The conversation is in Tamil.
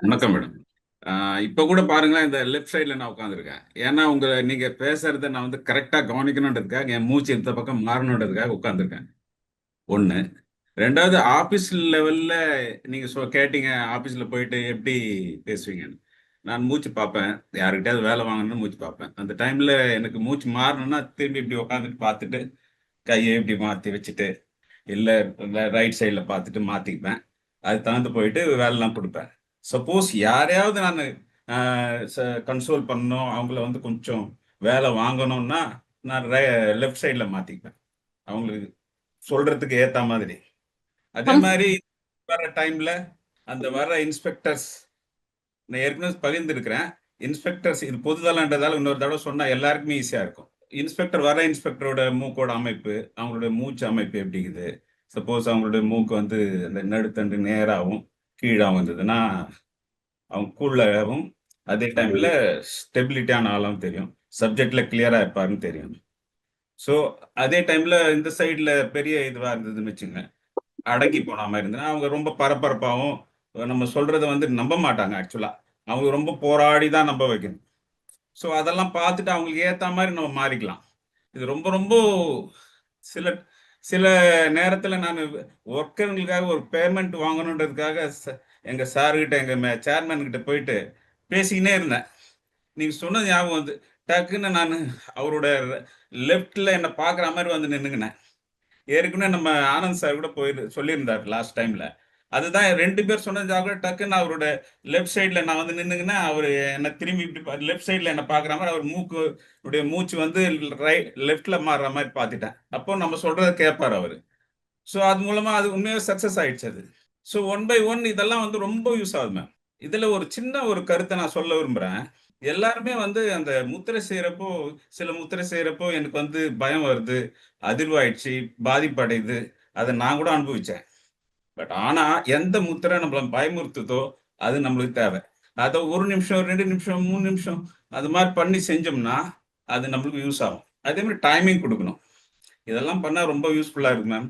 வணக்கம் மேடம். இப்ப கூட பாருங்களேன் இந்த லெஃப்ட் சைட்ல நான் உட்காந்துருக்கேன் ஏன்னா உங்க நீங்க பேசுறத நான் வந்து கரெக்டா கவனிக்கணுன்றதுக்காக என் மூச்சு இந்த பக்கம் மாறணுன்றதுக்காக உட்காந்துருக்கேன் ஒண்ணு. ரெண்டாவது ஆபீஸ் லெவல்ல நீங்க சொ கேட்டீங்க ஆபீஸ்ல போயிட்டு எப்படி பேசுவீங்கன்னு. நான் மூச்சு பார்ப்பேன். யாருக்கிட்டயாவது வேலை வாங்கணும்னு மூச்சு பார்ப்பேன். அந்த டைம்ல எனக்கு மூச்சு மாறணும்னா திரும்பி இப்படி உட்காந்துட்டு பார்த்துட்டு கையை இப்படி மாத்தி வச்சுட்டு இல்லை ரைட் சைடில் பார்த்துட்டு மாற்றிக்குவேன் அது தகுந்து போயிட்டு வேலைலாம் கொடுப்பேன். சப்போஸ் யாரையாவது நான் கன்சோல் பண்ணணும் அவங்கள வந்து கொஞ்சம் வேலை வாங்கணும்னா நான் லெஃப்ட் சைடில் மாற்றிக்குவேன் அவங்களுக்கு சொல்றதுக்கு ஏற்ற மாதிரி. அதே மாதிரி வர டைம்ல அந்த வர இன்ஸ்பெக்டர்ஸ் நான் ஏற்கனவே பகிர்ந்துருக்கிறேன். இன்ஸ்பெக்டர்ஸ் இது பொதுதலன்றதால இன்னொரு தடவை சொன்னா எல்லாருக்குமே ஈஸியா இருக்கும். இன்ஸ்பெக்டர் வர இன்ஸ்பெக்டரோட மூக்கோட அமைப்பு அவங்களுடைய மூச்சு அமைப்பு எப்படிங்குது சப்போஸ் அவங்களுடைய மூக்கு வந்து அந்த நடுத்தண்டு நேராகவும் கீழாக வந்ததுன்னா அவங்க கூலாகவும் அதே டைம்ல ஸ்டெபிலிட்டியான ஆளும் தெரியும். சப்ஜெக்ட்ல கிளியராக இருப்பாருன்னு தெரியும். ஸோ அதே டைம்ல இந்த சைடில் பெரிய இதுவாக இருந்ததுன்னு வச்சுங்க அடங்கி போன மாதிரி இருந்ததுன்னா அவங்க ரொம்ப பரபரப்பாகவும் நம்ம சொல்கிறத வந்து நம்ப மாட்டாங்க ஆக்சுவலா அவங்க ரொம்ப போராடி தான் நம்ப வைக்கணும். ஸோ அதெல்லாம் பார்த்துட்டு அவங்களுக்கு ஏற்ற மாதிரி நம்ம மாறிக்கலாம். இது ரொம்ப ரொம்ப சில சில நேரத்தில் நான் ஒர்க்கருங்களுக்காக ஒரு பேமெண்ட் வாங்கணுன்றதுக்காக எங்கள் சார்கிட்ட எங்கள் சேர்மேன் கிட்ட போயிட்டு பேசிக்கினே இருந்தேன். நீங்கள் சொன்னது ஞாபகம் வந்து டக்குன்னு நான் அவரோட லெஃப்டில் என்னை பார்க்குற மாதிரி வந்து நின்றுங்கினேன் ஏற்கனவே நம்ம ஆனந்த் சார் கூட போயிரு சொல்லியிருந்தார் லாஸ்ட் டைமில் அதுதான் ரெண்டு பேர் சொன்னதாக டக்குன்னு அவரோட லெஃப்ட் சைடில் நான் வந்து நின்றுங்கன்னா அவர் என்னை திரும்பி இப்படி லெஃப்ட் சைடில் என்னை பார்க்குற மாதிரி அவர் மூக்கு உடைய மூச்சு வந்து ரைட் லெஃப்டில் மாறுற மாதிரி பார்த்துட்டேன். அப்போ நம்ம சொல்கிறத கேட்பார் அவர். ஸோ அது மூலமாக அது உண்மையாக சக்ஸஸ் ஆயிடுச்சு அது. ஸோ ஒன் பை ஒன் இதெல்லாம் வந்து ரொம்ப யூஸ் ஆகுது மேம் இதில் ஒரு சின்ன ஒரு கருத்தை நான் சொல்ல விரும்புகிறேன் எல்லாருமே வந்து அந்த முத்திரை செய்கிறப்போ சில முத்திரை செய்கிறப்போ எனக்கு வந்து பயம் வருது அதிர்வாயிடுச்சு பாதிப்படையுது. அதை நான் கூட அனுபவித்தேன் பட் ஆனா எந்த முத்திரை நம்மளை பயமுறுத்துதோ அது நம்மளுக்கு தேவை. அதை ஒரு நிமிஷம் ரெண்டு நிமிஷம் மூணு நிமிஷம் அது மாதிரி பண்ணி செஞ்சோம்னா அது நம்மளுக்கு யூஸ் ஆகும். அதே மாதிரி டைமிங் கொடுக்கணும். இதெல்லாம் பண்ணால் ரொம்ப யூஸ்ஃபுல்லாக இருக்கு மேம்